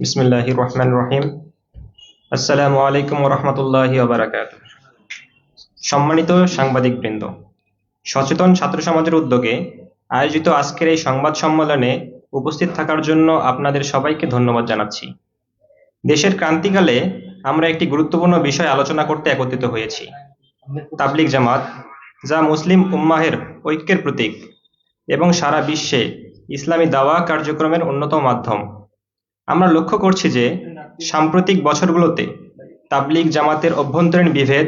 বিসমিল্লাহির রহমান রহিম আসসালামু আলাইকুম রহমতুল্লাহি ওবারাকাত সম্মানিত সাংবাদিকবৃন্দ, সচেতন ছাত্র সমাজের উদ্যোগে আয়োজিত আজকের এই সংবাদ সম্মেলনে উপস্থিত থাকার জন্য আপনাদের সবাইকে ধন্যবাদ জানাচ্ছি। দেশের ক্রান্তিকালে আমরা একটি গুরুত্বপূর্ণ বিষয় আলোচনা করতে একত্রিত হয়েছি, তাবলিগ জামাত, যা মুসলিম উম্মাহের ঐক্যের প্রতীক এবং সারা বিশ্বে ইসলামী দাওয়া কার্যক্রমের অন্যতম মাধ্যম। আমরা লক্ষ্য করছি যে সাম্প্রতিক বছরগুলোতে তাবলিগ জামাতের অভ্যন্তরীণ বিভেদ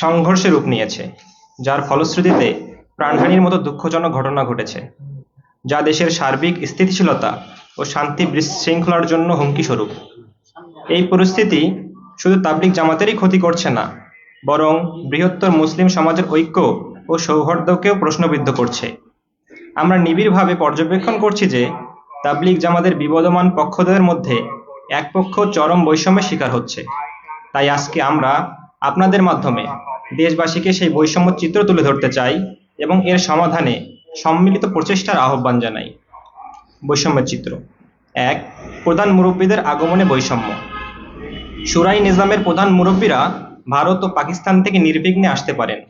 সংঘর্ষে রূপ নিয়েছে, যার ফলশ্রুতিতে প্রাণহানির মতো দুঃখজনক ঘটনা ঘটেছে, যা দেশের সার্বিক স্থিতিশীলতা ও শান্তি বিশৃঙ্খলার জন্য হুমকি স্বরূপ এই পরিস্থিতি শুধু তাবলিগ জামাতেরই ক্ষতি করছে না, বরং বৃহত্তর মুসলিম সমাজের ঐক্য ও সৌহার্দ্যকেও প্রশ্নবিদ্ধ করছে। আমরা নিবিড়ভাবে পর্যবেক্ষণ করছি যে তাবলিগ জামাতের বিবদমান পক্ষদের মধ্যে এক পক্ষ চরম বৈষম্যের শিকার হচ্ছে। তাই আজকে আমরা আপনাদের মাধ্যমে দেশবাসীকে সেই বৈষম্য চিত্র তুলে ধরতে চাই এবং এর সমাধানে সম্মিলিত প্রচেষ্টার আহ্বান জানাই। বৈষম্যের চিত্র। এক, প্রধান মুরব্বীদের আগমনে বৈষম্য। সুরাই নিজামের প্রধান মুরব্বীরা ভারত ও পাকিস্তান থেকে নির্বিঘ্নে আসতে পারেন।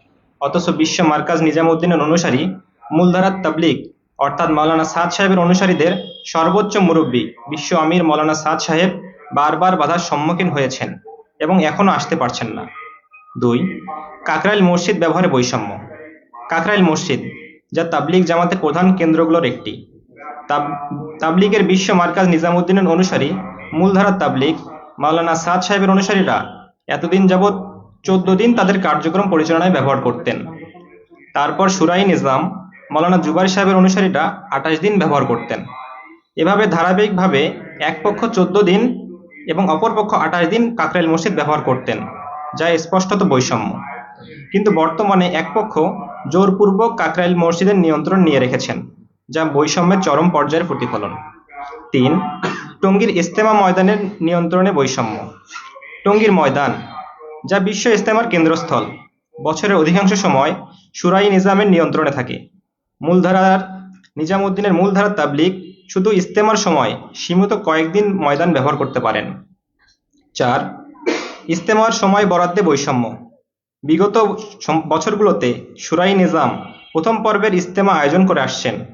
অথচ বিশ্ব মার্কাজ নিজামুদ্দিনের অনুসারী মূলধারার তাবলিগ, অর্থাৎ মাওলানা সাদ সাহেবের অনুসারীদের সর্বোচ্চ মুরব্বী বিশ্ব আমির মৌলানা সাদ সাহেব বারবার বাধার সম্মুখীন হয়েছেন এবং এখনও আসতে পারছেন না। দুই, কাকরাইল মসজিদ ব্যবহারে বৈষম্য। কাকরাইল মসজিদ, যা তাবলিগ জামাতের প্রধান কেন্দ্রগুলোর একটি। তাব- তাবলিগের বিশ্ব মার্কাজ নিজামুদ্দিনের অনুসারী মূলধারার তাবলিগ মাওলানা সাদ সাহেবের অনুসারীরা এতদিন যাবৎ চোদ্দ দিন তাদের কার্যক্রম পরিচালনায় ব্যবহার করতেন। তারপর সুরাই নিজাম মৌলানা জুবাই সাহেবের অনুসারীরা আঠাশ দিন ব্যবহার করতেন। এভাবে ধারাবাহিকভাবে এক পক্ষ চোদ্দ দিন এবং অপর পক্ষ আঠাশ দিন কাকরাইল মসজিদ ব্যবহার করতেন, যা স্পষ্টত বৈষম্য। কিন্তু বর্তমানে এক পক্ষ জোরপূর্বক কাকরাইল মসজিদের নিয়ন্ত্রণ নিয়ে রেখেছেন, যা বৈষম্যের চরম পর্যায়ের প্রতিফলন। তিন, টঙ্গীর ইস্তেমা ময়দানের নিয়ন্ত্রণে বৈষম্য। টঙ্গীর ময়দান, যা বিশ্ব ইস্তেমার কেন্দ্রস্থল, বছরের অধিকাংশ সময় সুরাই নিজামের নিয়ন্ত্রণে থাকে। মূলধারার, নিজামুদ্দিনের মূলধারার তাবলিগ শুধু ইস্তেমার সময় সীমিত কয়েকদিন ময়দান ব্যবহার করতে পারেন। চার, ইস্তেমার সময় বরাদ্দে বৈষম্য। বিগত বছরগুলোতে সুরাই নিজাম প্রথম পর্বের ইস্তেমা আয়োজন করে আসছেন।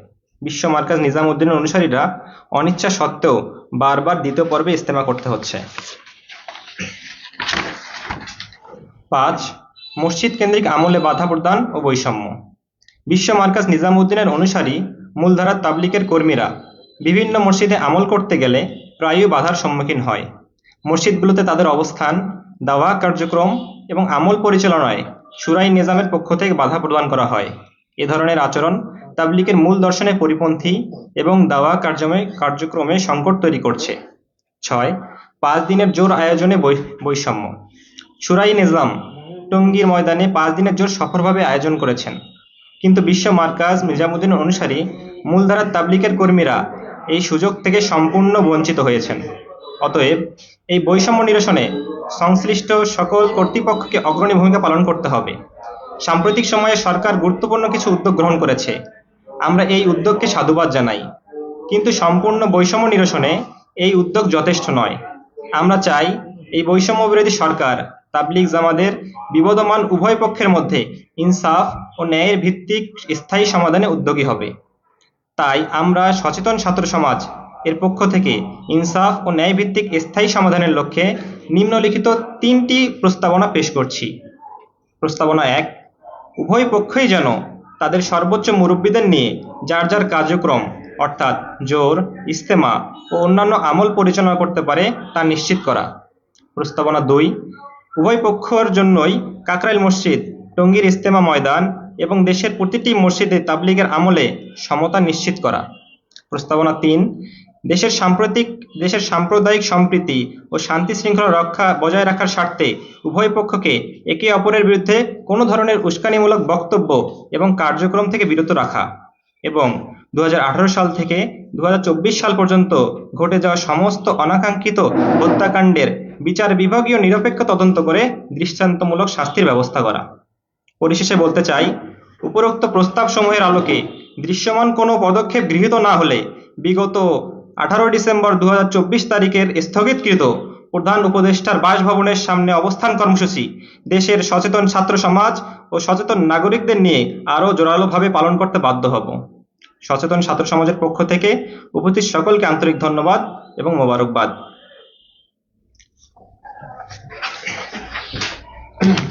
বিশ্ব মার্কাজ নিজাম নিজামুদ্দিনের অনুসারীরা অনিচ্ছা সত্ত্বেও বারবার দ্বিতীয় পর্বে ইস্তেমা করতে হচ্ছে। পাঁচ, মসজিদ কেন্দ্রিক আমলে বাধা প্রদান ও বৈষম্য। বিশ্ব মার্কাজ নিজামুদ্দিনের অনুসারী মূলধারার তাবলিকের কর্মীরা বিভিন্ন মসজিদে আমল করতে গেলে প্রায়ই বাধার সম্মুখীন হয়। মসজিদগুলোতে তাদের অবস্থান, দাওয়া কার্যক্রম এবং আমল পরিচালনায় সুরাই নিজামের পক্ষ থেকে বাধা প্রদান করা হয়। এ ধরনের আচরণ তাবলিকের মূল দর্শনে পরিপন্থী এবং দাওয়া কার্যক্রমে কার্যক্রমে সংকট তৈরি করছে। ছয়, পাঁচ দিনের জোর আয়োজনে বৈষম্য। সুরাই নিজাম টঙ্গীর ময়দানে পাঁচ দিনের জোর সফলভাবে আয়োজন করেছেন। কিন্তু বিশ্ব মার্কাজ নিজামুদ্দিন অনুসারী মূলধারার তাবলিকের কর্মীরা এই সুযোগ থেকে সম্পূর্ণ বঞ্চিত হয়েছেন। অতএব এই বৈষম্য নিরসনে সংশ্লিষ্ট সকল কর্তৃপক্ষকে অগ্রণী ভূমিকা পালন করতে হবে। সাম্প্রতিক সময়ে সরকার গুরুত্বপূর্ণ কিছু উদ্যোগ গ্রহণ করেছে। আমরা এই উদ্যোগকে সাধুবাদ জানাই। কিন্তু সম্পূর্ণ বৈষম্য নিরসনে এই উদ্যোগ যথেষ্ট নয়। আমরা চাই এই বৈষম্য বিরোধী সরকার, তাবলিগ জামাদের বিবদমান উভয় পক্ষের মধ্যে ইনসাফ ও ন্যায়ের ভিত্তিক স্থায়ী সমাধানে উদ্যোগী হবে। তাই আমরা সচেতন ছাত্র সমাজ এর পক্ষ থেকে ইনসাফ ও ন্যায় ভিত্তিক স্থায়ী সমাধানের লক্ষ্যে নিম্নলিখিত তিনটি প্রস্তাবনা পেশ করছি। প্রস্তাবনা এক, উভয় পক্ষই যেন তাদের সর্বোচ্চ মুরব্বীদের নিয়ে যার যার কার্যক্রম, অর্থাৎ জোর, ইস্তেমা ও অন্যান্য আমল পরিচালনা করতে পারে তা নিশ্চিত করা। প্রস্তাবনা দুই, উভয় পক্ষের জন্যই কাকরাইল মসজিদ, টঙ্গীর ইস্তেমা ময়দান এবং দেশের প্রতিটি মসজিদে তাবলিগের আমলে সমতা নিশ্চিত করা। প্রস্তাবনা তিন, দেশের সাম্প্রতিক, দেশের সাম্প্রদায়িক সম্প্রীতি ও শান্তি শৃঙ্খলা রক্ষা বজায় রাখার স্বার্থে উভয় পক্ষকে একে অপরের বিরুদ্ধে কোনো ধরনের উস্কানিমূলক বক্তব্য এবং কার্যক্রম থেকে বিরত রাখা এবং দু হাজার আঠারো সাল থেকে দু হাজার চব্বিশ সাল পর্যন্ত ঘটে যাওয়া সমস্ত অনাকাঙ্ক্ষিত হত্যাকাণ্ডের বিচার বিভাগীয় নিরপেক্ষ তদন্ত করে দৃষ্টান্তমূলক শাস্তির ব্যবস্থা করা। পরিশেষে বলতে চাই, উপরোক্ত প্রস্তাবসমূহের আলোকে দৃশ্যমান কোনো পদক্ষেপ গৃহীত না হলে বিগত আঠারো ডিসেম্বর দু হাজার চব্বিশ তারিখের স্থগিতকৃত প্রধান উপদেষ্টার বাসভবনের সামনে অবস্থান কর্মসূচি দেশের সচেতন ছাত্র সমাজ ও সচেতন নাগরিকদের নিয়ে আরও জোরালোভাবে পালন করতে বাধ্য হব। সচেতন ছাত্র সমাজের পক্ষ থেকে উপস্থিত সকলকে আন্তরিক ধন্যবাদ এবং মোবারকবাদ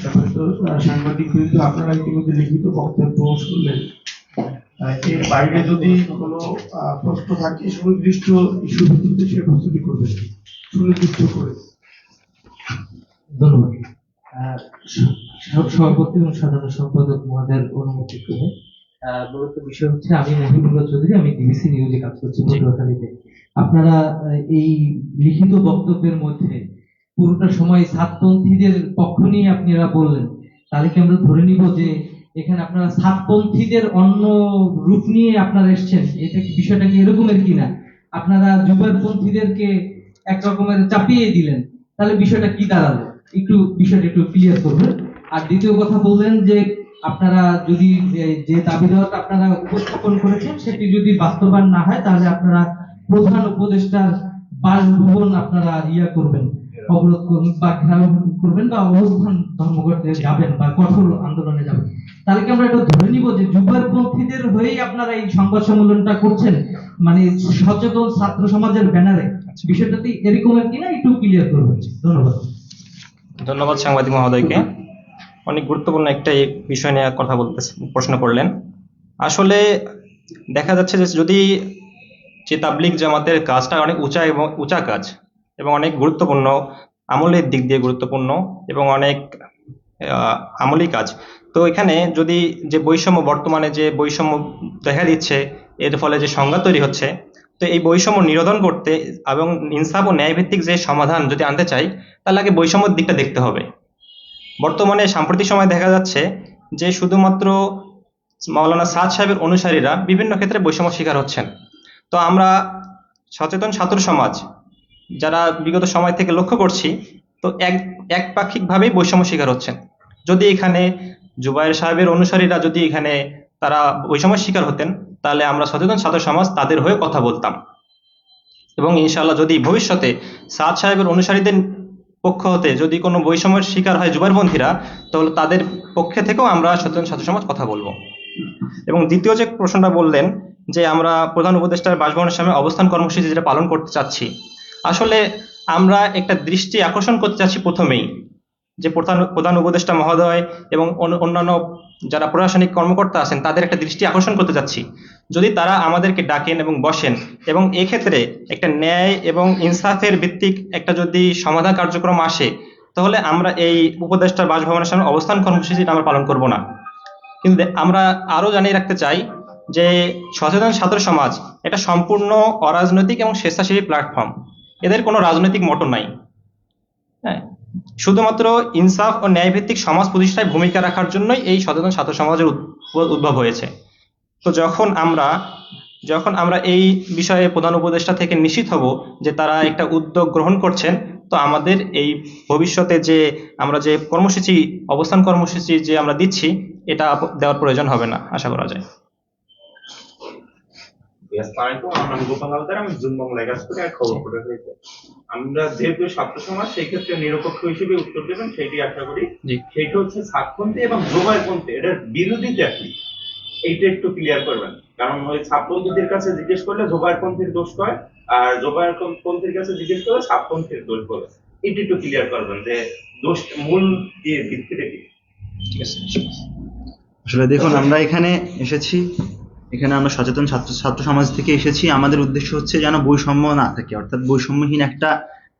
সম্মানিত আহ, সাংবাদিক বৃন্দ আপনারা ইতিমধ্যে লিখিত বক্তব্য করলেন। এর বাইরে যদি কোনো প্রশ্ন থাকে সুনির্দিষ্ট ইস্যু ভিত্তিতে সে প্রস্তুতি করবেন সুনির্দিষ্ট করে। ধন্যবাদ। সভাপতি এবং সাধারণ সম্পাদক মহোদয়ের অনুমতি করে আহ, মূলত বিষয় হচ্ছে আমি মহিবুল্লাহ চৌধুরী আমি ডিবিসি নিউজে কাজ করছি পটুয়াখালীতে আপনারা এই লিখিত বক্তব্যের মধ্যে পুরোটা সময় সাতপন্থীদের পক্ষ নিয়ে আপনারা বললেন। তাহলে কি আমরা ধরে নিব যে এখানে আপনারা সাতপন্থীদের অন্য রূপ নিয়ে আপনারা এসছেন? এটা বিষয়টা কি এরকমের কিনা? আপনারা যুগপন্থীদেরকে এক রকমের চাপিয়ে দিলেন। তাহলে বিষয়টা কি দাঁড়াল? একটু বিষয়টা একটু ক্লিয়ার করবেন। আর দ্বিতীয় কথা বললেন যে আপনারা যদি যে- দাবি আপনারা উপস্থাপন করেছেন, সেটি যদি বাস্তবায়ন না হয়, তাহলে আপনারা প্রধান উপদেষ্টার বাসভবন আপনারা ইয়া করবেন। অবরোধ করবেন বা ঘেরাও করবেন বা অবস্থান ধর্মঘটে যাবেন বা কঠোর আন্দোলনে যাবেন। তাহলে কি আমরা এটা ধরে নিব যে যুগপন্থীদের হয়েই আপনারা এই সংবাদ সম্মেলনটা করছেন? মানে সচেতন ছাত্র সমাজের ব্যানারে। বিষয়টাতে এরকমের কিনা একটু ক্লিয়ার করবেন ধন্যবাদ। ধন্যবাদ সাংবাদিক মহোদয়কে। অনেক গুরুত্বপূর্ণ একটা বিষয় নিয়ে কথা বলতে প্রশ্ন করলেন। আসলে দেখা যাচ্ছে যে যদি যে তাবলিগ জামাতের কাজটা অনেক উঁচা এবং উঁচা কাজ এবং অনেক গুরুত্বপূর্ণ আমলের দিক দিয়ে গুরুত্বপূর্ণ এবং অনেক আমলি কাজ। তো এখানে যদি যে বৈষম্য, বর্তমানে যে বৈষম্য দেখা দিচ্ছে, এর ফলে যে সংজ্ঞা তৈরি হচ্ছে, তো এই বৈষম্য নিরোধন করতে এবং ইনসাফ ও ন্যায়ভিত্তিক যে সমাধান যদি আনতে চাই, তাহলে আগে বৈষম্যর দিকটা দেখতে হবে। বর্তমানে সাম্প্রতিক সময় দেখা যাচ্ছে যে শুধুমাত্র মাওলানা সাদ সাহেবের অনুসারীরা বিভিন্ন ক্ষেত্রে বৈষম্য শিকার হচ্ছেন। তো আমরা সচেতন ছাত্র সমাজ যারা বিগত সময় থেকে লক্ষ্য করছি, তো এক, একপাক্ষিকভাবেই বৈষম্য শিকার হচ্ছেন। যদি এখানে জুবাইর সাহেবের অনুসারীরা যদি এখানে তারা বৈষম্য শিকার হতেন, তাহলে আমরা সচেতন ছাত্র সমাজ তাদের হয়ে কথা বলতাম। এবং ইনশাআল্লাহ যদি ভবিষ্যতে সাদ সাহেবের অনুসারীদের পক্ষ হতে যদি কোনো বৈষম্যের শিকার হয় জুবাইরপন্থীরা তাহলে তাদের পক্ষে থেকেও আমরা সচেতন ছাত্র সমাজ কথা বলব। এবং দ্বিতীয় যে প্রশ্নটা বললেন, যে আমরা প্রধান উপদেষ্টার বাসভবনের সামনে অবস্থান কর্মসূচি যেটা পালন করতে চাচ্ছি আসলে আমরা একটা দৃষ্টি আকর্ষণ করতে চাচ্ছি প্রথমেই, যে প্রধান প্রধান উপদেষ্টা মহোদয় এবং অন্য- অন্যান্য যারা প্রশাসনিক কর্মকর্তা আছেন, তাদের একটা দৃষ্টি আকর্ষণ করতে চাচ্ছি। যদি তারা আমাদেরকে ডাকেন এবং বসেন, এবং এক্ষেত্রে একটা ন্যায় এবং ইনসাফের ভিত্তিক একটা যদি সমাধান কার্যক্রম আসে, তাহলে আমরা এই উপদেষ্টার বাসভবনের সামনে অবস্থান কর্মসূচিটা আমরা পালন করব না। কিন্তু আমরা আরও জানিয়ে রাখতে চাই যে সচেতন ছাত্র সমাজ এটা সম্পূর্ণ অরাজনৈতিক এবং স্বেচ্ছাসেবী প্ল্যাটফর্ম। এদের কোনো রাজনৈতিক মোটর নাই। হ্যাঁ? শুধুমাত্র ইনসাফ ও ন্যায়ভিত্তিক সমাজ প্রতিষ্ঠায় ভূমিকা রাখার জন্যই এই সচেতন ছাত্র সমাজের উদ্ভব হয়েছে। তো যখন আমরা যখন আমরা এই বিষয়ে প্রধান উপদেষ্টা থেকে নিশ্চিত হব যে তারা একটা উদ্যোগ গ্রহণ করছেন, তো আমাদের এই ভবিষ্যতে যে আমরা যে কর্মসূচি, অবস্থান কর্মসূচি যে আমরা দিচ্ছি, এটা দেওয়ার প্রয়োজন হবে না, আশা করা যায়। আসসালামাইকুম আমার নাম গোপাল হালদার আমি জুম বাংলায় কাজ করি আর খবর পড়ে হয়েছে আমরা যেহেতু ছাত্র সমাজ সেই ক্ষেত্রে নিরপেক্ষ হিসেবে উত্তর দেবেন সেটি আশা করি। জি। সেইটা হচ্ছে ছাত্রপন্থী এবং এটার বিরোধিতা কি। এইটা একটু ক্লিয়ার করবেন। কারণ ওই ছাত্রপন্থীদের কাছে জিজ্ঞেস করলে জোবাইরপন্থীর দোষ কয় আর জোবাইরপন্থীর কাছে জিজ্ঞেস করলে ছাত্রপন্থীর দোষ বলে। এটা একটু ক্লিয়ার করবেন যে দোষ মূল ইয়ে ভিত্তিটা কি। ঠিক আছে। আসলে দেখুন আমরা এখানে এসেছি এখানে আমরা সচেতন ছাত্র ছাত্র সমাজ থেকে এসেছি। আমাদের উদ্দেশ্য হচ্ছে যেন বৈষম্য না থাকে, অর্থাৎ বৈষম্যহীন একটা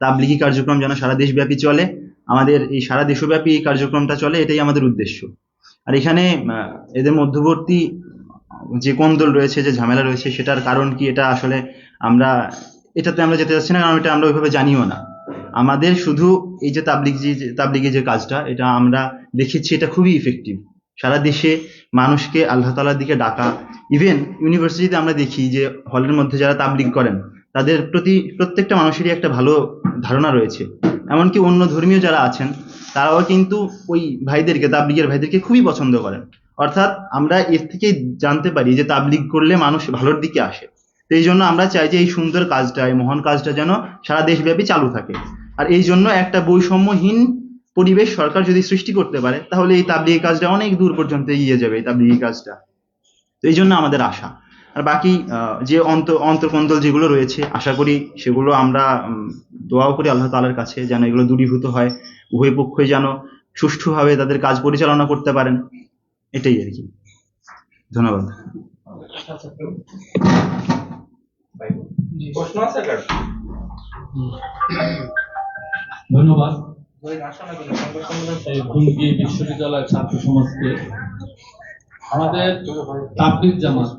তাবলিগি কার্যক্রম যেন সারা দেশব্যাপী চলে। আমাদের এই সারা দেশব্যাপী এই কার্যক্রমটা চলে, এটাই আমাদের উদ্দেশ্য। আর এখানে এদের মধ্যবর্তী যে কোন্দল রয়েছে, যে ঝামেলা রয়েছে, সেটার কারণ কি, এটা আসলে আমরা, এটাতে আমরা যেতে চাচ্ছি না, কারণ এটা আমরা ওইভাবে জানিও না। আমাদের শুধু এই যে তাবলিগ যে, তাবলিগি যে কাজটা, এটা আমরা দেখেছি, এটা খুবই ইফেক্টিভ সারা দেশে মানুষকে আল্লাহ তালার দিকে ডাকা। ইভেন ইউনিভার্সিটিতে আমরা দেখি যে হলের মধ্যে যারা তাবলিগ করেন, তাদের প্রতি প্রত্যেকটা মানুষেরই একটা ভালো ধারণা রয়েছে। এমনকি অন্য ধর্মীয় যারা আছেন, তারাও কিন্তু ওই ভাইদেরকে, তাবলিগের ভাইদেরকে খুবই পছন্দ করেন। অর্থাৎ আমরা এর থেকেই জানতে পারি যে তাবলিগ করলে মানুষ ভালোর দিকে আসে। এই জন্য আমরা চাই যে এই সুন্দর কাজটা এই মহান কাজটা যেন সারা দেশব্যাপী চালু থাকে। আর এই জন্য একটা বৈষম্যহীন পরিবেশ সরকার যদি সৃষ্টি করতে পারে, তাহলে এই তাবলিগি কাজটা অনেক দূর পর্যন্ত এগিয়ে যাবে, এই তাবলিগি কাজটা। তো এই জন্য আমাদের আশা। আর বাকি যে অন্ত অন্তর্কন্দল যেগুলো রয়েছে, আশা করি সেগুলো আমরা দোয়াও করি আল্লাহ তাআলার কাছে যেন এগুলো দূরীভূত হয়, উভয় পক্ষই যেন সুষ্ঠুভাবে তাদের কাজ পরিচালনা করতে পারেন, এটাই আর কি। ধন্যবাদ। ধন্যবাদ। বিশ্ববিদ্যালয়ের ছাত্র সমাজকে আমাদের তাবলিগ জামাত,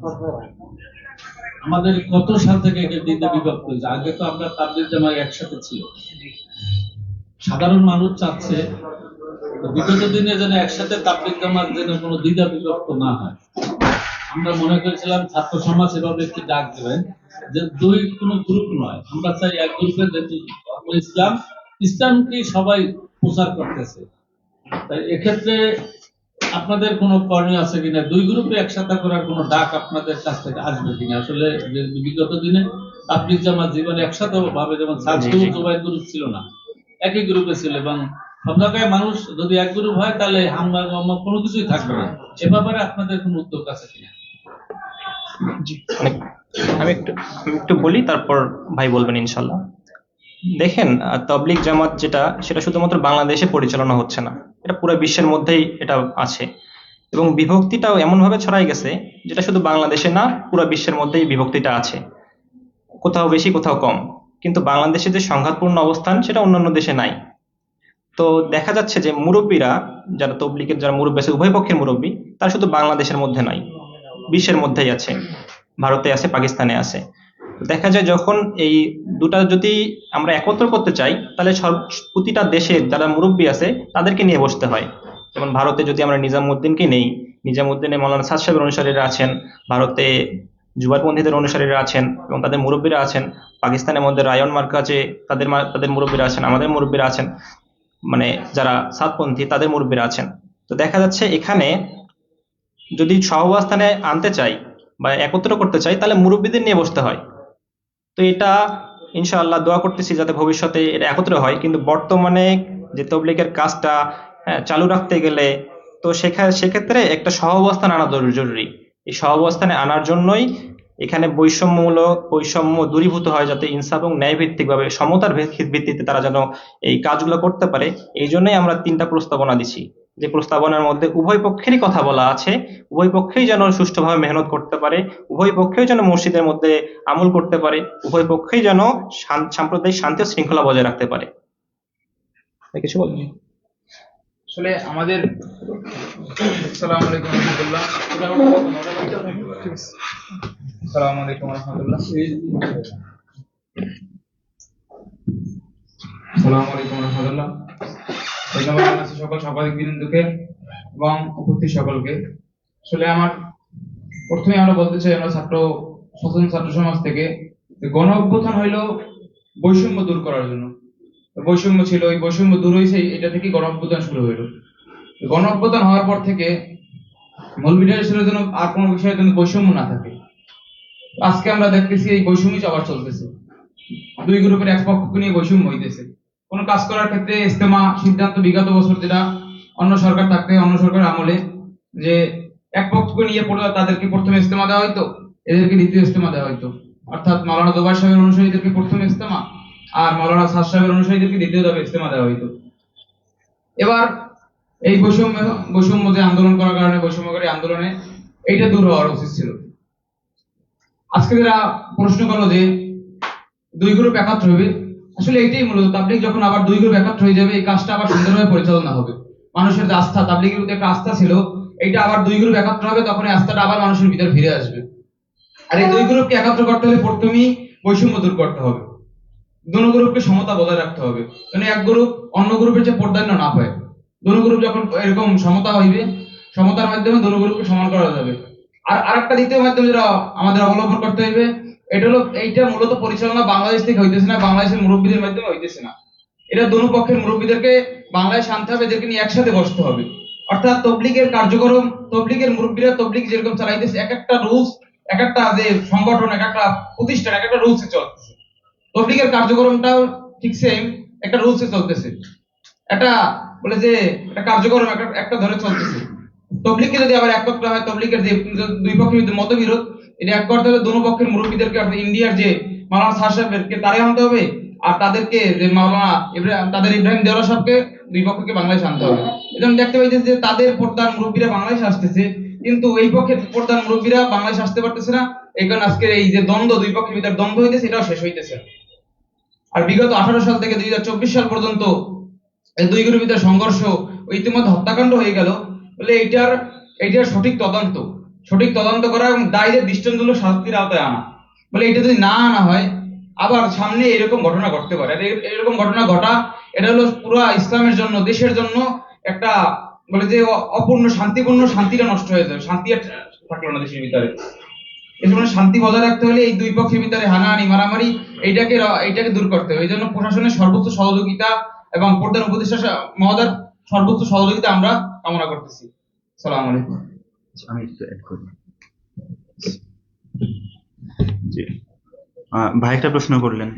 আমাদের কত সাল থেকে বিভক্ত হয়েছে? আগে তো আমরা তাবলিগ জামাত একসাথে ছিল। সাধারণ মানুষ চাচ্ছে বিগত দিনে যেন একসাথে তাবলিগ জামাত যেন কোনো দ্বিধা বিভক্ত না হয়। আমরা মনে করেছিলাম ছাত্র সমাজ এভাবে একটি ডাক দেবেন, যে দুই কোনো গ্রুপ নয়। আমরা চাই এক গ্রুপের আমরা ইসলাম ইসলামকে সবাই প্রচার করতেছে। তাই এক্ষেত্রে আপনাদের কোনো করণীয় আছে কিনা? দুই গ্রুপে একসাথে করার কোনো ডাক আপনাদের কাছ থেকে আসবে কিনা? আসলে বিগত দিনে তাবলিগ জামাত জীবনে একসাথে ভাবে যেমন সাজগুরু গ্রুপ ছিল না একই গ্রুপে ছিল এবং সব জায়গায় মানুষ যদি এক গ্রুপ হয় তাহলে হামলা মামলা কোনো কিছুই থাকবে না। এ ব্যাপারে আপনাদের কোনো উদ্যোগ আছে কিনা? আমি একটু আমি একটু বলি তারপর ভাই বলবেন ইনশাল্লাহ। দেখেন আহ, তবলিগ জামাত যেটা সেটা শুধুমাত্র বাংলাদেশে পরিচালনা হচ্ছে না। এটা পুরো বিশ্বের মধ্যেই এটা আছে। এবং বিভক্তিটাও এমনভাবে ছড়াই গেছে যেটা শুধু বাংলাদেশে না পুরো বিশ্বের মধ্যেই বিভক্তিটা আছে। কোথাও বেশি কোথাও কম। কিন্তু বাংলাদেশে যে সংঘাতপূর্ণ অবস্থান সেটা অন্যান্য দেশে নাই। তো দেখা যাচ্ছে যে মুরব্বীরা যারা তবলিগের যারা মুরব্বী আছে উভয় পক্ষের মুরব্বী তারা শুধু বাংলাদেশের মধ্যে নয় বিশ্বের মধ্যেই আছে। ভারতে আছে পাকিস্তানে আছে। দেখা যায় যখন এই দুটা যদি আমরা একত্র করতে চাই, তাহলে সব প্রতিটা দেশের যারা মুরব্বী আছে, তাদেরকে নিয়ে বসতে হয়। যেমন ভারতে যদি আমরা নিজামুদ্দিনকে নেই, নিজামুদ্দিনে মৌলানা সাদ সাহেবের অনুসারীরা আছেন, ভারতে যুবাপন্থীদের অনুসারীরা আছেন এবং তাদের মুরব্বীরা আছেন, পাকিস্তানের মধ্যে রায়ন মার্কাজে তাদের তাদের মুরব্বীরা আছেন, আমাদের মুরব্বীরা আছেন মানে যারা সাতপন্থী তাদের মুরব্বীরা আছেন। তো দেখা যাচ্ছে এখানে যদি সহাবস্থানে আনতে চাই বা একত্র করতে চাই, তাহলে মুরব্বীদের নিয়ে বসতে হয়। তো এটা ইনশাআল্লাহ দোয়া করতেছি যাতে ভবিষ্যতে এটা একত্র হয়। কিন্তু বর্তমানে যে তবলিগের কাজটা হ্যাঁ, চালু রাখতে গেলে তো সেখানে সেক্ষেত্রে একটা সহাবস্থান আনা জরুরি এই সহাবস্থানে আনার জন্যই এখানে বৈষম্যমূলক বৈষম্য দূরীভূত হয় যাতে ইনসাফ এবং ন্যায় ভিত্তিকভাবে সমতার ভিত্তিতে তারা যেন এই কাজগুলো করতে পারে। এই জন্যই আমরা তিনটা প্রস্তাবনা দিছি। যে প্রস্তাবনার মধ্যে উভয় পক্ষেরই কথা বলা আছে উভয় পক্ষেই যেন সুষ্ঠুভাবে মেহনত করতে পারে উভয় পক্ষেই যেন মসজিদের মধ্যে আমল করতে পারে উভয় পক্ষেই যেন সাম্প্রদায়িক শান্তি ও শৃঙ্খলা বজায় রাখতে পারে। কিছু বলবেন আসলে আমাদের আসসালামু আলাইকুম রহমতুল্লাহ। আলাইকুম আলাইকুম রহমতুল্লাহ। ধন্যবাদ জানাচ্ছি সকল সাংবাদিক এবং উপস্থিত সকলকে। আসলে আমার প্রথমে আমরা বলতে চাই, আমরা ছাত্র, সচেতন ছাত্র সমাজ থেকে গণ অভ্যুত্থান হইল বৈষম্য দূর করার জন্য। বৈষম্য ছিল, এই বৈষম্য দূর হয়েছে এটা থেকে গণ অভ্যুত্থান শুরু হইল। গণ অভ্যুত্থান হওয়ার পর থেকে মৌলবিদের জন্য আর কোনো বিষয়ে যেন বৈষম্য না থাকে। আজকে আমরা দেখতেছি এই বৈষম্যই আবার চলতেছে। দুই গ্রুপের এক পক্ষকে নিয়ে বৈষম্য হইতেছে। কোনো কাজ করার ক্ষেত্রে ইস্তেমা সিদ্ধান্ত, বিগত বছর যেটা অন্য সরকার থাকতে অন্য সরকার আমলে, যে এক পক্ষকে নিয়ে পড়ে তাদেরকে প্রথমে ইস্তেমা দেওয়া হয়তো এদেরকে দ্বিতীয় ইস্তেমা দেওয়া হয়তো অর্থাৎ মাওলানা দোবার সাহেবের অনুসারীদেরকে প্রথমে ইস্তেমা আর মাওলানা সাদ সাহেবের অনুসারীদেরকে দ্বিতীয় দফে ইস্তেমা দেওয়া হইতো। এবার এই বৈষম্য বৈষম্য যে আন্দোলন করার কারণে, বৈষম্যকারী আন্দোলনে এইটা দূর হওয়ার উচিত ছিল। আজকে যারা প্রশ্ন করল যে দুই গ্রুপ একাত্র হবে আসলে এটাই মূলত, তাবলিগ যখন আবার দুই গ্রুপ একাত্র হয়ে যাবে, এই কাজটা আবার সুন্দরভাবে পরিচালনা হবে। মানুষের যে আস্থা, তাবলিগের প্রতি একটা আস্থা ছিল, এইটা আবার দুই গ্রুপ একাত্র হবে, তখন এই আস্থাটা আবার মানুষের ভিতরে ফিরে আসবে। আর এই দুই গ্রুপকে একাত্র করতে হলে প্রথমেই বৈষম্য দূর করতে হবে। দুনো গ্রুপকে সমতা বজায় রাখতে হবে। মানে এক গ্রুপ অন্য গ্রুপের যে প্রাধান্য না হয় দুনো গ্রুপ যখন এরকম সমতা হইবে, সমতার মাধ্যমে দুনো গ্রুপকে সমান করা যাবে। আর আরেকটা দ্বিতীয় মাধ্যম যেটা আমাদের অবলম্বন করতে হইবে এটা হলো, এইটা মূলত পরিচালনা বাংলাদেশ থেকে হইতেছে না, বাংলাদেশের মুরব্বীদের মাধ্যমে হইতেছে না। এটা দুনো পক্ষের মুরব্বীদেরকে বাংলাদেশ আনতে হবে, এদেরকে নিয়ে একসাথে বসতে হবে। অর্থাৎ তবলিগের কার্যক্রম, তবলিগের মুরব্বীরা তবলিগ যেরকম চালাইতেছে এক একটা রুলস এক একটা যে সংগঠন এক একটা প্রতিষ্ঠান এক একটা রুলসে চলতেছে। তবলিগের কার্যক্রমটাও ঠিক সেম একটা রুলসে চলতেছে। একটা বলে যে, একটা কার্যক্রম একটা ধরে চলতেছে। তবলিগকে যদি আবার এক করতে হয়, তবলিগের যে দুই পক্ষের মধ্যে মতবিরোধ এটা এক করতে হলে দুনো পক্ষের মুরব্বীদেরকে অর্থাৎ ইন্ডিয়ার যে মাওলানা শাহ সাহেবকে তারে আনতে হবে আর তাদেরকে যে মাওলানা ইব্রাহিম তাদের ইব্রাহিম দেওয়ালা সাহেবকে দুই পক্ষকে বাংলাদেশে আনতে হবে। এজন্য দেখতে পাইতেছি যে তাদের প্রধান মুরব্বীরা বাংলাদেশে আসতেছে, কিন্তু এই পক্ষের প্রধান মুরব্বীরা বাংলাদেশে আসতে পারতেছে না। এই কারণে আজকের এই যে দ্বন্দ্ব, দুই পক্ষের ভিতরে দ্বন্দ্ব হইতেছে, এটাও শেষ হইতেছে। আর বিগত আঠারো সাল থেকে দুই হাজার চব্বিশ সাল পর্যন্ত এই দুই গ্রুপের ভিতরে সংঘর্ষ ইতিমধ্যে হত্যাকাণ্ড হয়ে গেল। বলে এইটার এইটার সঠিক তদন্ত সঠিক তদন্ত করা এবং দায়ীদের দৃষ্টান্তমূলক শাস্তির আওতায় আনা। বলে এটা যদি না আনা হয়, আবার সামনে এরকম ঘটনা ঘটতে পারে। এরকম ঘটনা ঘটা, এটা হলো পুরো ইসলামের জন্য, দেশের জন্য একটা, বলে যে অপূর্ণ, শান্তিপূর্ণ শান্তিটা নষ্ট হয়ে যাবে। শান্তি আর থাকল না দেশের ভিতরে। এই জন্য শান্তি বজায় রাখতে হলে এই দুই পক্ষের ভিতরে হানাহানি, মারামারি, এইটাকে এইটাকে দূর করতে হবে। এই জন্য প্রশাসনের সর্বোচ্চ সহযোগিতা এবং প্রধান উপদেষ্টা মহোদয়ের সর্বোচ্চ সহযোগিতা আমরা কামনা করতেছি। সালাম আলাইকুম। আমি একটু অ্যাড করি। জি। ভাই একটা প্রশ্ন করলেন।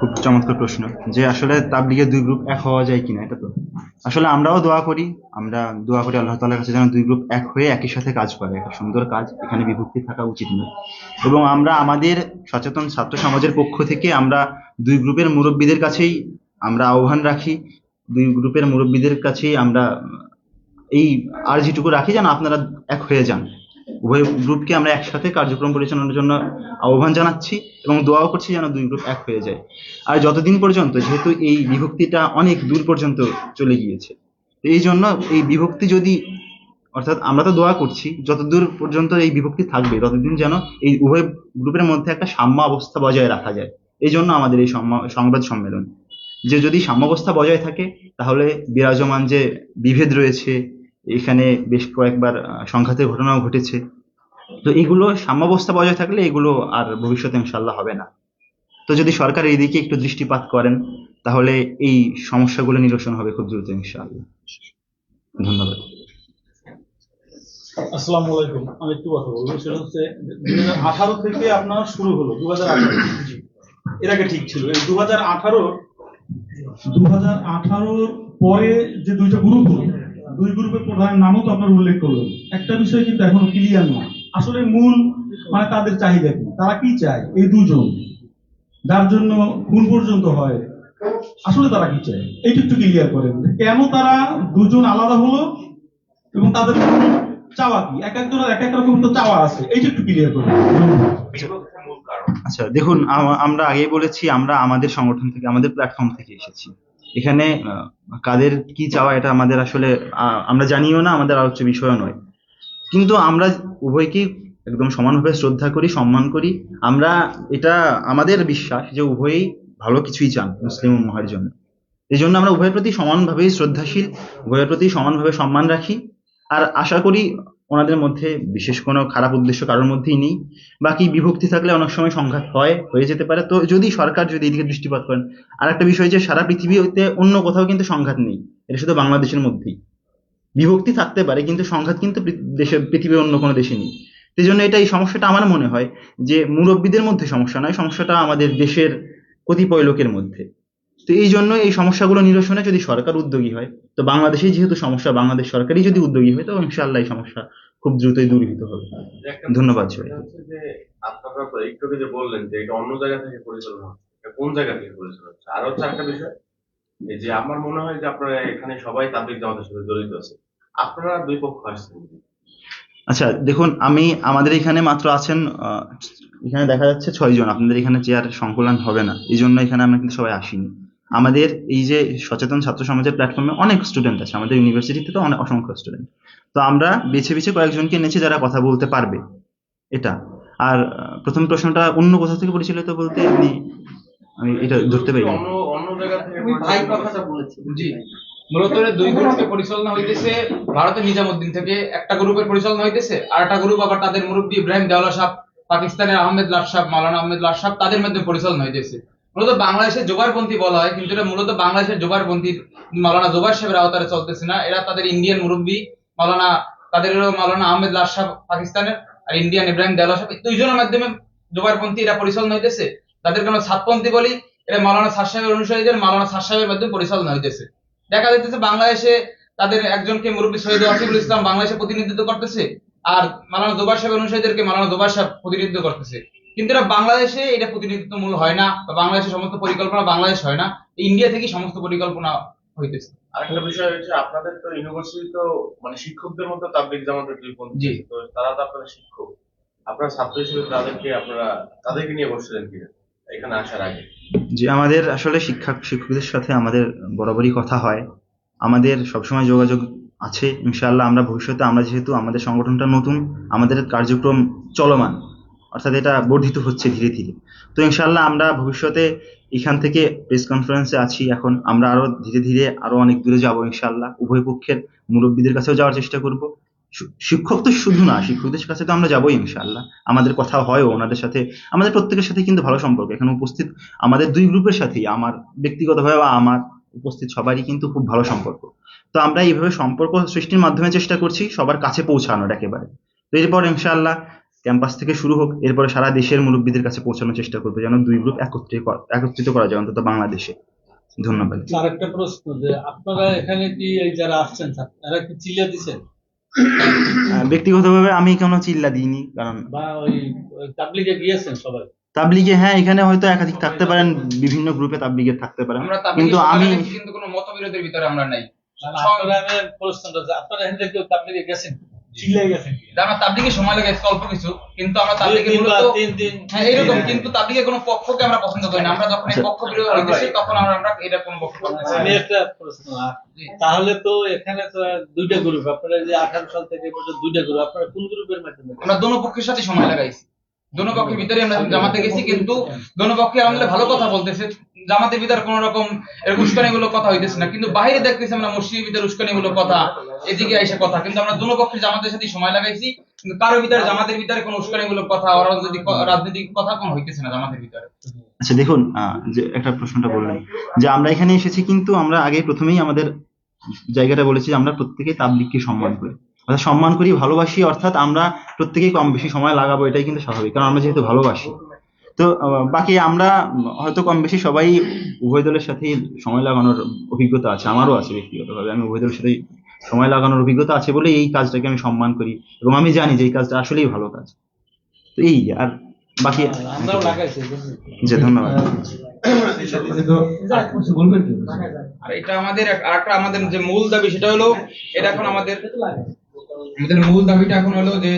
খুব চমৎকার প্রশ্ন। যে আসলে তাবলিগের দুই গ্রুপ এক হওয়া যায় কিনা, এটা তো। আসলে আমরাও দোয়া করি, আমরা দোয়া করি আল্লাহ তাআলার কাছে যেন দুই গ্রুপ এক হয়ে একই সাথে কাজ করে, একটা সুন্দর কাজ, এখানে বিভক্তি থাকা উচিত নয়। এবং আমরা আমাদের সচেতন ছাত্র সমাজের পক্ষ থেকে আমরা দুই গ্রুপের মুরব্বীদের কাছেই আমরা আহ্বান রাখি, দুই গ্রুপের মুরব্বীদের কাছেই আমরা এই আর্জিটুকু রাখি যেন আপনারা এক হয়ে যান। উভয় গ্রুপকে আমরা একসাথে কার্যক্রম পরিচালনার জন্য আহ্বান জানাচ্ছি এবং দোয়াও করছি যেন দুই গ্রুপ এক হয়ে যায়। আর যতদিন পর্যন্ত, যেহেতু এই বিভক্তিটা অনেক দূর পর্যন্ত চলে গিয়েছে এই জন্য এই বিভক্তি যদি, অর্থাৎ আমরা তো দোয়া করছি, যতদূর পর্যন্ত এই বিভক্তি থাকবে, ততদিন যেন এই উভয় গ্রুপের মধ্যে একটা সাম্য অবস্থা বজায় রাখা যায়। এই জন্য আমাদের এই সংবাদ সম্মেলন। যে যদি সাম্যাবস্থা বজায় থাকে, তাহলে বিরাজমান যে বিভেদ রয়েছে এখানে বেশ কয়েকবার সংঘাতের ঘটনাও ঘটেছে। তো এগুলো সাম্যাবস্থা বজায় থাকলে এগুলো আর ভবিষ্যতে ইনশাল্লাহ হবে না। তো যদি সরকার এই দিকে একটু দৃষ্টিপাত করেন, তাহলে এই সমস্যাগুলো নিরসন হবে খুব দ্রুত ইনশাআল্লাহ। ধন্যবাদ। আসসালামু আলাইকুম। আমি একটু কথা বলব। সেটা হচ্ছে দুই আঠারো থেকে আপনার শুরু হলো দু হাজার আঠারো। এর আগে ঠিক ছিল। দু হাজার আঠারোর দু হাজার আঠারোর পরে যে দুইটা গ্রুপ হলো দুই গ্রুপের প্রধানের নামও তো আপনার উল্লেখ করলেন। একটা বিষয় কিন্তু এখনও ক্লিয়ার নয় আসলে মূল মানে তাদের চাহিদা কি? তারা কি চায়? এই দুজন। যার জন্য খুন পর্যন্ত হয়, আসলে তারা কি চায়? এইটা একটু ক্লিয়ার করেন কেন তারা দুজন আলাদা হলো এবং তাদের চাওয়া কি? এক একজনের এক এক রকম তো চাওয়া আছে। এইটা একটু ক্লিয়ার করেন। আচ্ছা দেখুন আমরা আগেই বলেছি, আমরা আমাদের সংগঠন থেকে, আমাদের প্ল্যাটফর্ম থেকে এসেছি। এখানে কাদের কি চাওয়া এটা আমাদের আসলে আমরা জানিও না, আমাদের আলোচ্য বিষয়ও নয়। কিন্তু আমরা উভয়কেই একদম সমানভাবে শ্রদ্ধা করি, সম্মান করি। আমরা এটা, আমাদের বিশ্বাস যে উভয়ই ভালো কিছুই চান মুসলিম উম্মাহের জন্য। এই জন্য আমরা উভয়ের প্রতি সমানভাবেই শ্রদ্ধাশীল, উভয়ের প্রতি সমানভাবে সম্মান রাখি। আর আশা করি ওনাদের মধ্যে বিশেষ কোনো খারাপ উদ্দেশ্য কারোর মধ্যেই নেই। বাকি বিভক্তি থাকলে অনেক সময় সংঘাত হয়, হয়ে যেতে পারে। তো যদি সরকার যদি এদিকে দৃষ্টিপাত করেন আর একটা বিষয় যে সারা পৃথিবীতে অন্য কোথাও কিন্তু সংঘাত নেই। এটা শুধু বাংলাদেশের মধ্যেই। বিভক্তি থাকতে পারে, কিন্তু সংঘাত কিন্তু দেশে পৃথিবীর অন্য কোনো দেশে নেই। সেই জন্য এটা এই সমস্যাটা আমার মনে হয় যে মুরব্বীদের মধ্যে সমস্যা নয়, সমস্যাটা আমাদের দেশের কতিপয় লোকের মধ্যে। তো এই জন্য এই সমস্যাগুলো নিরসনে যদি সরকার উদ্যোগী হয় তো বাংলাদেশেই যেহেতু সমস্যা বাংলাদেশ সরকারই যদি উদ্যোগী হয় তো ইনশাআল্লাহ এই সমস্যা খুব দ্রুতই দূরীভূত হবে। ধন্যবাদ সবাই আপনারা একটু যে বললেন যে এটা অন্য জায়গা থেকে পরিচালনা এটা কোন জায়গা থেকে পরিচালনা হচ্ছে? আর হচ্ছে একটা বিষয় এই যে আমার মনে হয় যে আপনারা এখানে সবাই তাবলিগ জামাতের সাথে জড়িত আছে। আপনারা দুই পক্ষ আসছেন। আচ্ছা দেখুন আমি আমাদের এখানে মাত্র আছেন আহ, এখানে দেখা যাচ্ছে ছয় জন আপনাদের এখানে চেয়ার সংকুলন হবে না। এই জন্য এখানে আমরা কিন্তু সবাই আসিনি। আমাদের এই যে সচেতন ছাত্র সমাজের প্ল্যাটফর্মে অনেক স্টুডেন্ট আছে আমাদের ইউনিভার্সিটিতে তো অনেক অসংখ্য স্টুডেন্ট তো আমরা বেছে বেছে কয়েকজনকে এনেছি যারা কথা বলতে পারবে এটা। আর প্রথম প্রশ্নটা অন্য কোথাও থেকে পরিচালিত বলতে আপনি আমি এটা ধরতে পারি মূলত দুই গ্রুপকে পরিচালনা হইতেছে ভারতের নিজামুদ্দিন থেকে একটা গ্রুপের পরিচালনা হইতেছে আর একটা গ্রুপ আবার তাদের মুরব্বী ইব্রাহিম দেওয়ালা সাহেব পাকিস্তানের আহমেদ লাট সাহেব মাওলানা আহমেদ লাট সাহেব তাদের মধ্যে পরিচালনা হইতেছে। মূলত বাংলাদেশের জোবারপন্থী বলা হয়, কিন্তু এটা মূলত বাংলাদেশের জোবারপন্থী মাওলানা জোবার সাহেবের আওতারে চলতেছে না। এরা তাদের ইন্ডিয়ান মুরব্বী, মাওলানা তাদের হলো মাওলানা আহমেদ সাহেব পাকিস্তানের আর ইন্ডিয়ান ইব্রাহিম দেওয়াল সাহেব। দুইজনের মাধ্যমে জোবাইরপন্থী এরা পরিচালনা হইতেছে। তাদেরকে আমরা সাতপন্থী বলি। এটা মাওলানা সাদ সাহেবের অনুসারীদের মাওলানা সাদ সাহেবের মাধ্যমে পরিচালনা হইতেছে। দেখা যাইতেছে বাংলাদেশে তাদের একজনকে মুরব্বী সৈয়দ ওয়াসিফুল ইসলাম বাংলাদেশে প্রতিনিধিত্ব করতেছে। আর মালানা জোবার সাহেব অনুসারীদেরকে মালানা জোবার সাহেব প্রতিনিধিত্ব করতেছে। কিন্তু এটা বাংলাদেশে এটা প্রতিনিধিত্বমূল হয় না বা বাংলাদেশের সমস্ত পরিকল্পনা বাংলাদেশ হয় না ইন্ডিয়া থেকে সমস্ত পরিকল্পনা হইতেছে। আরেকটা বিষয় হচ্ছে আপনাদের তো ইউনিভার্সিটি তো মানে শিক্ষকদের মধ্যে তাবলিক জামাতের জি। তো তারা তো আপনারা শিক্ষক। আপনারা ছাত্র হিসেবে তাদেরকে আপনারা তাদেরকে নিয়ে বসছিলেন কিনা? এখানে আসার আগে। যে আমাদের আসলে শিক্ষা শিক্ষকদের সাথে আমাদের বরাবরই কথা হয়। আমাদের সবসময় যোগাযোগ আছে, ইনশাআল্লাহ আমরা ভবিষ্যতে, আমরা যেহেতু আমাদের সংগঠনটা নতুন, আমাদের কার্যক্রম চলমান, অর্থাৎ এটা বর্ধিত হচ্ছে ধীরে ধীরে। তো ইনশাআল্লাহ আমরা ভবিষ্যতে এখান থেকে প্রেস কনফারেন্সে আছি, এখন আমরা আরও ধীরে ধীরে আরও অনেক দূরে যাব ইনশাআল্লাহ। উভয় পক্ষের মুরব্বীদের কাছেও যাওয়ার চেষ্টা করব। শিক্ষক তো শুধু না, শিক্ষকদের কাছে তো আমরা যাবোই ইনশাআল্লাহ। আমাদের কথা হয়ও ওনাদের সাথে, আমাদের প্রত্যেকের সাথে কিন্তু ভালো সম্পর্ক। এখানে উপস্থিত আমাদের দুই গ্রুপের সাথেই, আমার ব্যক্তিগতভাবে বা আমার উপস্থিত সবারই কিন্তু খুব ভালো সম্পর্ক। তো আমরা এইভাবে সম্পর্ক সৃষ্টির মাধ্যমে চেষ্টা করছি সবার কাছে পৌঁছানোর একেবারে। তো এরপর ইনশাআল্লাহ ক্যাম্পাস থেকে শুরু হোক এরপরে সারা দেশের মুরব্বীদের কাছে পৌঁছানোর চেষ্টা করব যেন দুই গ্রুপ একত্রিত করা- একত্রিত করা যায় অন্তত বাংলাদেশে। ধন্যবাদ। একটা প্রশ্ন যে আপনারা এখানে কি এই যারা আসছেন তারা কি চিল্লা দিছেন? ব্যক্তিগতভাবে আমি কোনো চিল্লা দিইনি কারণ বা ওই ওই তাবলিগে গিয়েছেন সবাই? তাবলিগে হ্যাঁ এখানে হয়তো একাধিক থাকতে পারেন বিভিন্ন গ্রুপে তাবলিগে থাকতে পারেন। কিন্তু আমি কিন্তু কোনো মতবিরোধের ভিতরে আমরা নাই। আপনারা আমি প্রশ্নটা যে আপনারা এখান থেকে কেউ তাবলিগে গেছেন? আমরা তাবলিগে সময় লাগে অল্প কিছু। কিন্তু আমরা তাবলিগে মূলত তিন দিন এইরকম কিন্তু তাবলিগে কোনো পক্ষকে আমরা পছন্দ করি না। আমরা যখন এই পক্ষ বিরোধী হইতেছি তখন আমরা আমরা এটা কোনো পক্ষ আমি একটা প্রশ্ন তাহলে তো এখানে তো দুইটা গ্রুপ আপনারা যে আঠারো সাল থেকে দুইটা গ্রুপ আপনারা কোন গ্রুপের মাধ্যমে? আমরা দোনো পক্ষের সাথে সময় লাগাইছি। দোনো পক্ষের ভিতরে আমরা জামাতে গেছি কিন্তু দোনো পক্ষে আমাদের ভালো কথা বলতেছে। জামাতের ভিতরে কোন রকম উস্কানি গুলো কথা হইতেছে না। কিন্তু বাইরে দেখতেছি আমরা মসজিদের ভিতরে উস্কানি গুলো কথা এদিকে এসে কথা। কিন্তু আমরা দোনো পক্ষের জামাতের সাথে সময় লাগাইছি কিন্তু কারোর ভিতরে জামাতের ভিতরে কোনো উস্কানি গুলো কথা রাজনৈতিক রাজনৈতিক কথা কোনো হইতেছে না জামাতের ভিতরে। আচ্ছা দেখুন আহ, যে একটা প্রশ্নটা বললেন যে আমরা এখানে এসেছি কিন্তু আমরা আগে প্রথমেই আমাদের জায়গাটা বলেছি আমরা প্রত্যেকেই তাবলিগকে সম্মান করি। সম্মান করি ভালোবাসি অর্থাৎ আমরা প্রত্যেকেই কম বেশি সময় লাগাবো এটাই কিন্তু স্বাভাবিক কারণ আমরা যেহেতু ভালোবাসি। তো বাকি আমরা হয়তো কম বেশি সবাই উভয় দলের সাথেই সময় লাগানোর অভিজ্ঞতা আছে আমারও আছে ব্যক্তিগতভাবে আমি উভয় দলের সাথেই সময় লাগানোর অভিজ্ঞতা আছে বলে এই কাজটাকে আমি সম্মান করি এবং আমি জানি যে এই কাজটা আসলেই ভালো কাজ। তো এই আর বাকি লাগাইছি বুঝলি? জি ধন্যবাদ। আর এটা আমাদের এক- আরেকটা আমাদের যে মূল দাবি সেটা হলো এটা এখন আমাদের আমাদের মূল দাবিটা এখন হলো যে,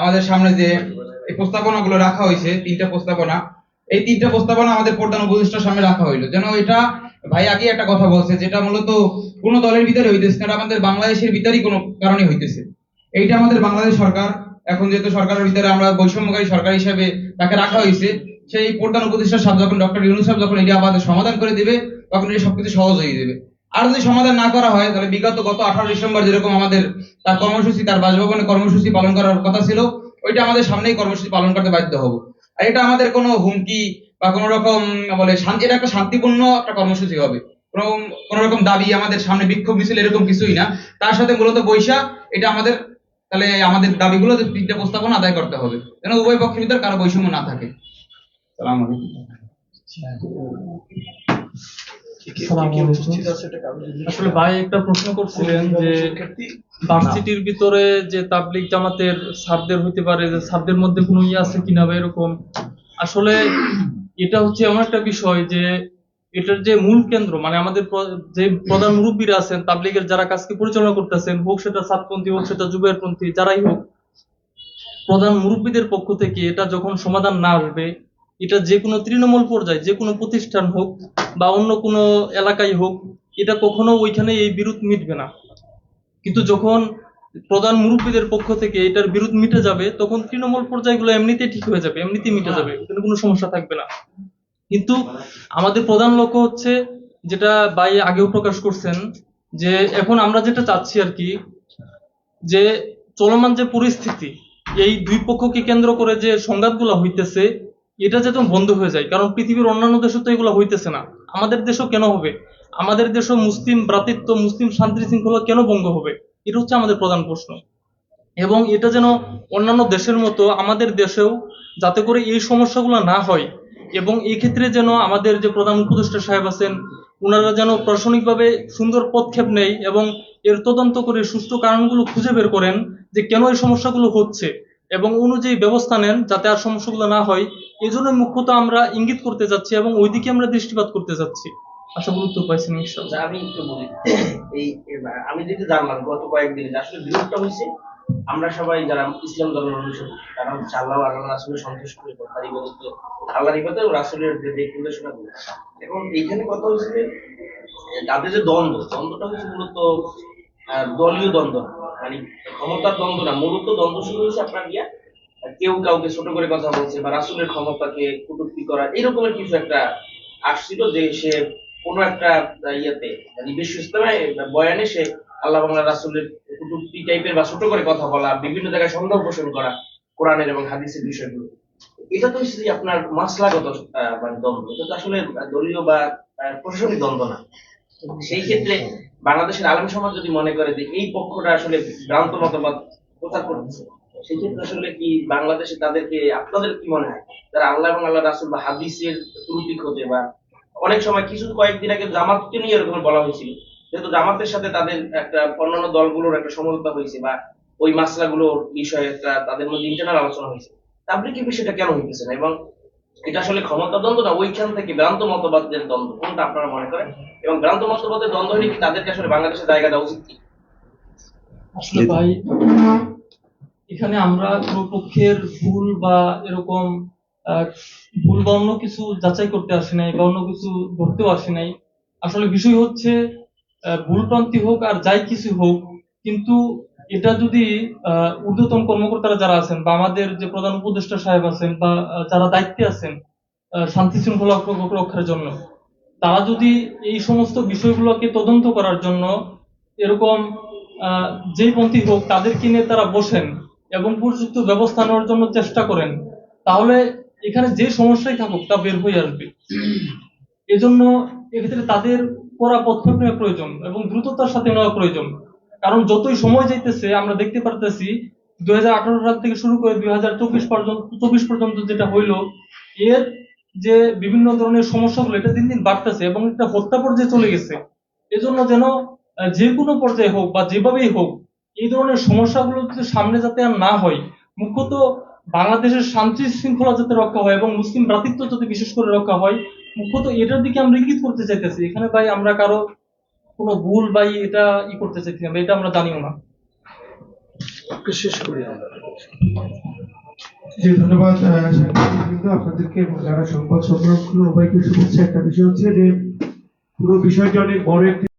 আমাদের সামনে যে এই প্রস্তাবনাগুলো রাখা হয়েছে, তিনটা প্রস্তাবনা, এই তিনটা প্রস্তাবনা আমাদের প্রধান উপদেষ্টার সামনে রাখা হইল। যেন এটা, ভাই আগে একটা কথা বলছে, যেটা মূলত কোন দলের ভিতরে হইতেছে না আমাদের বাংলাদেশের ভিতরেই কোনো কারণে হইতেছে। এইটা আমাদের বাংলাদেশ সরকার, এখন যেহেতু সরকারের ভিতরে আমরা বৈষম্যকারী সরকার হিসেবে তাকে রাখা হয়েছে, সেই প্রধান উপদেষ্টা সাহেব যখন ডক্টর ইউনুস সাহেব যখন এটা আমাদের সমাধান করে দিবে, তখন এটা সবকিছু সহজ হয়ে যাবে। আর যদি সমাধান না করা হয় তাহলে বিগত গত আঠারো ডিসেম্বর যেরকম আমাদের তার কর্মসূচি তার বাসভবনে কর্মসূচি পালন করার কথা ছিল ওইটা আমাদের সামনেই কর্মসূচি পালন করতে বাধ্য হব। আর এটা আমাদের কোনো হুমকি বা কোনো রকম বলে শান্তি এটা একটা শান্তিপূর্ণ একটা কর্মসূচি হবে। কোনো কোনো রকম দাবি আমাদের সামনে বিক্ষোভ মিছিল এরকম কিছুই না। তার সাথে মূলত বৈশা এটা আমাদের তাহলে আমাদের দাবিগুলো যে তিনটা প্রস্তাবনা আদায় করতে হবে। যেন উভয় পক্ষের ভিতরে কারও বৈষম্য না থাকে। সালাম আলাইকুম। আসলে ভাই একটা প্রশ্ন করছিলেন যে ভার্সিটির ভিতরে যে তাবলিক জামাতের সারদের হইতে পারে যে সারদের মধ্যে কোনো ইয়ে আছে কিনা বা এরকম আসলে এটা হচ্ছে এমন একটা বিষয় যে এটার যে মূল কেন্দ্র মানে আমাদের যে প্রধান মুরব্বীরা আছেন তাবলিগের যারা কাজকে পরিচালনা করতেছেন হোক সেটা সাতপন্থী হোক সেটা জুবাইরপন্থী যারাই হোক প্রধান মুরব্বীদের পক্ষ থেকে এটা যখন সমাধান না আসবে এটা যে কোনো তৃণমূল পর্যায়ে যে কোনো প্রতিষ্ঠান হোক বা অন্য কোনো এলাকায় হোক এটা কখনো ওইখানে এই বিরোধ মিটবে না। কিন্তু যখন প্রধান মুরব্বীদের পক্ষ থেকে এটার বিরোধ মিটে যাবে তখন তৃণমূল পর্যায়গুলো এমনিতেই ঠিক হয়ে যাবে এমনিতেই মিটে যাবে কিন্তু কোনো সমস্যা থাকবে না। কিন্তু আমাদের প্রধান লক্ষ্য হচ্ছে যেটা ভাই আগেও প্রকাশ করছেন যে এখন আমরা যেটা চাচ্ছি আর কি যে চলমান যে পরিস্থিতি এই দুই পক্ষকে কেন্দ্র করে যে সংঘাতগুলো হইতেছে এটা যাতে বন্ধ হয়ে যায়। কারণ পৃথিবীর অন্যান্য দেশে তো এগুলো হইতেছে না। আমাদের দেশেও কেন হবে? আমাদের দেশও মুসলিম ভ্রাতৃত্ব, মুসলিম শান্তি শৃঙ্খলা কেন ভঙ্গ হবে? এটা হচ্ছে আমাদের প্রধান প্রশ্ন। এবং এটা যেন অন্যান্য দেশের মতো আমাদের দেশেও যাতে করে এই সমস্যাগুলো না হয়। এবং এই ক্ষেত্রে যেন আমাদের যে প্রধান উপদেষ্টা সাহেব আছেন ওনারা যেন প্রশাসনিকভাবে সুন্দর পদক্ষেপ নেয় এবং এর তদন্ত করে সুষ্ঠু কারণগুলো খুঁজে বের করেন যে কেন এই সমস্যাগুলো হচ্ছে। এবং অনুযায়ী ব্যবস্থা নেন যাতে আর সমস্যাগুলো না হয়। এই জন্য মুখ্যত আমরা ইঙ্গিত করতে যাচ্ছি এবং ওইদিকে আমরা দৃষ্টিপাত করতে যাচ্ছি। আশা করি উত্তর পাইছেন আচ্ছা, আমি একটু বলি এই আমি যেটা জানলাম গত কয়েকদিনে আসলে বিরোধটা হয়েছে আমরা সবাই যারা ইসলাম ধর্মের অনুসারী তারা হচ্ছে আল্লাহ আল্লাহ রাসুলের সন্তুষ্ট করে তার ইবাদত আল্লাহর ইবাদত রাসুলের নির্দেশনা গুলো এবং এইখানে কথা হচ্ছে যে তাদের যে দ্বন্দ্ব দ্বন্দ্বটা হচ্ছে মূলত দলীয় দ্বন্দ্ব মানে ক্ষমতার দ্বন্দ্ব না, মূলত দ্বন্দ্ব শুরু হয়েছে আপনার ইয়া কেউ কাউকে ছোট করে কথা বলছে বা রাসুলের ক্ষমতাকে কটূক্তি করা, এরকমের কিছু একটা আসছিল যে সে কোনো একটা ইয়েতে মানে বিশ্ব ইসলামে বয়ানে সে আল্লাহ বাংলা রাসুলের কুটুক্তি টাইপের বা ছোট করে কথা বলা, বিভিন্ন জায়গায় সন্দেহ পোষণ করা কোরআনের এবং হাদিসের বিষয়গুলো। এটা তো হচ্ছে আপনার মাসলাগত মানে দ্বন্দ্ব। এটা তো আসলে দলীয় বা প্রশাসনিক দ্বন্দ্ব না। সেই ক্ষেত্রে বাংলাদেশের আলম সমাজ যদি মনে করে যে এই পক্ষটা আসলে ভ্রান্ত মতবাদ প্রচার করতেছে সেই ক্ষেত্রে আসলে কি বাংলাদেশে তাদেরকে, আপনাদের কি মনে হয়? যারা আল্লাহ এবং আল্লাহ রাসুল বা হাদিসের ত্রুটি খোঁজে বা অনেক সময় কিছু কয়েকদিন আগে জামাতকে নিয়ে এরকম বলা হয়েছিল, যেহেতু জামাতের সাথে তাদের একটা অন্যান্য দলগুলোর একটা সমঝোতা হয়েছে বা ওই মাসলাগুলোর বিষয়ে একটা তাদের মধ্যে ইন্টারনাল আলোচনা হয়েছে তাবলিগের বিষয়টা কেন হইতেছে না এবং এটা আসলে ক্ষমতা দ্বন্দ্ব না, ওইখান থেকে ভ্রান্ত মতবাদের দ্বন্দ্ব, কোনটা আপনারা মনে করেন? এবং ভ্রান্ত মতবাদের দ্বন্দ্ব হলে কি তাদেরকে আসলে বাংলাদেশে জায়গা দেওয়া উচিত কি? আসলে ভাই, এখানে আমরা কোনো পক্ষের ভুল বা এরকম ভুল বা অন্য কিছু যাচাই করতে আসি নাই বা অন্য কিছু ধরতেও আসি নাই। আসলে বিষয় হচ্ছে ভুলপ্রান্তি হোক আর যাই কিছু হোক, কিন্তু এটা যদি ঊর্ধ্বতন কর্মকর্তারা যারা আছেন বা আমাদের যে প্রধান উপদেষ্টা সাহেব আছেন বা যারা দায়িত্বে আছেন শান্তি শৃঙ্খলা রক্ষার জন্য তারা যদি এই সমস্ত বিষয়গুলোকে তদন্ত করার জন্য এরকম যেই পন্থী হোক তাদেরকে নিয়ে তারা বসেন এবং উপযুক্ত ব্যবস্থা নেওয়ার জন্য চেষ্টা করেন, তাহলে এখানে যে সমস্যাই থাকুক তা বের হয়ে আসবে। এজন্য এক্ষেত্রে তাদের করা পদক্ষেপ নেওয়া প্রয়োজন এবং দ্রুততার সাথে নেওয়া প্রয়োজন। কারণ যতই সময় যাইতেছে, আমরা দেখতে পারতেছি দুই হাজার আঠারো সাল থেকে শুরু করে দুই হাজার চব্বিশ পর্যন্ত চব্বিশ পর্যন্ত যেটা হইল, এর যে বিভিন্ন ধরনের সমস্যাগুলো এটা দিন দিন বাড়তেছে এবং একটা হত্যা পর্যায়ে চলে গেছে। এজন্য যেন যে কোনো পর্যায়ে হোক বা যেভাবেই হোক, এই ধরনের সমস্যাগুলো সামনে যাতে আর না হয়, মুখ্যত বাংলাদেশের শান্তি শৃঙ্খলা যাতে রক্ষা হয় এবং মুসলিম ভ্রাতৃত্ব যাতে বিশেষ করে রক্ষা হয়, মুখ্যত এটার দিকে আমরা ইঙ্গিত করতে চাইতেছি। এখানে ভাই আমরা কারও কোনো ভুল বা এটা ই করতে চাইছি না, এটা আমরা জানিও না। শেষ করি আমরা। জি, ধন্যবাদ আপনাদেরকে এবং যারা সংবাদ সংগ্রহ করল উভয়কে শুভেচ্ছা একটা বিষয় হচ্ছে যে পুরো বিষয়টি অনেক বড় একটি